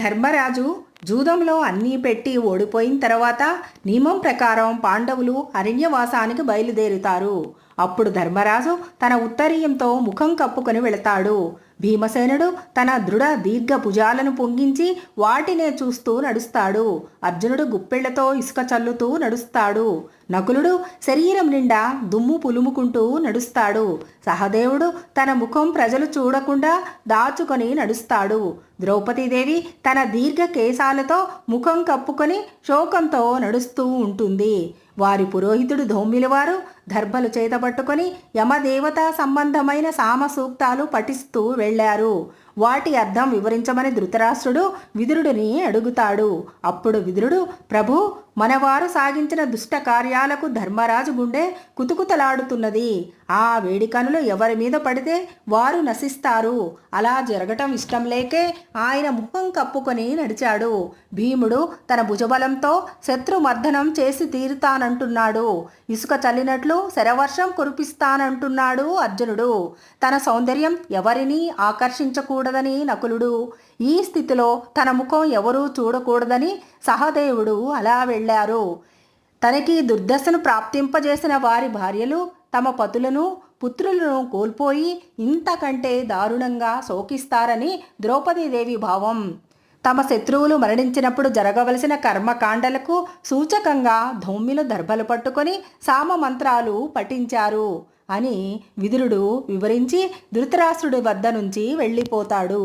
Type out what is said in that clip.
ధర్మరాజు జూదంలో అన్నీ పెట్టి ఓడిపోయిన తర్వాత నియమం ప్రకారం పాండవులు అరణ్యవాసానికి బయలుదేరుతారు. అప్పుడు ధర్మరాజు తన ఉత్తరీయంతో ముఖం కప్పుకొని వెళతాడు. భీమసేనుడు తన దృఢ దీర్ఘ భుజాలను పొంగించి వాటినే చూస్తూ నడుస్తాడు. అర్జునుడు గుప్పెళ్ళతో ఇసుక చల్లుతూ నడుస్తాడు. నకులుడు శరీరం నిండా దుమ్ము పులుముకుంటూ నడుస్తాడు. సహదేవుడు తన ముఖం ప్రజలు చూడకుండా దాచుకొని నడుస్తాడు. ద్రౌపదీదేవి తన దీర్ఘ కేశాలతో ముఖం కప్పుకొని శోకంతో నడుస్తూ ఉంటుంది. వారి పురోహితుడు ధౌమ్యుల ధర్భలు చేతబట్టుకొని యమదేవతా సంబంధమైన సామసూక్తాలు పఠిస్తూ వెళ్ళారు వాటి అర్థం వివరించమని ధృతరాష్ట్రుడు విదురుడిని అడుగుతాడు. అప్పుడు విదురుడు ప్రభు మనవారు సాగించిన దుష్ట కార్యాలకు ధర్మరాజు గుండె కుతుకుతలాడుతున్నది. ఆ వేడికనులు ఎవరి మీద పడితే వారు నశిస్తారు. అలా జరగటం ఇష్టం లేకే ఆయన ముఖం కప్పుకొని నడిచాడు. భీముడు తన భుజబలంతో శత్రుమర్దనం చేసి తీరుతానంటున్నాడు. ఇసుక చల్లినట్లు శరవర్షం కురిపిస్తానంటున్నాడు అర్జునుడు. తన సౌందర్యం ఎవరిని ఆకర్షించకూడదని నకులుడు. ఈ స్థితిలో తన ముఖం ఎవరూ చూడకూడదని సహదేవుడు అలా వెళ్ళారు తనకి దుర్దశను ప్రాప్తింపజేసిన వారి భార్యలు తమ పతులను పుత్రులను కోల్పోయి ఇంతకంటే దారుణంగా శోకిస్తారని ద్రౌపదీదేవి భావం. తమ శత్రువులు మరణించినప్పుడు జరగవలసిన కర్మకాండలకు సూచకంగా ధౌమ్యులు దర్భలు పట్టుకొని సామ మంత్రాలు పఠించారు అని విదురుడు వివరించి ధృతరాష్ట్రుడి వద్ద నుంచి వెళ్ళిపోతాడు.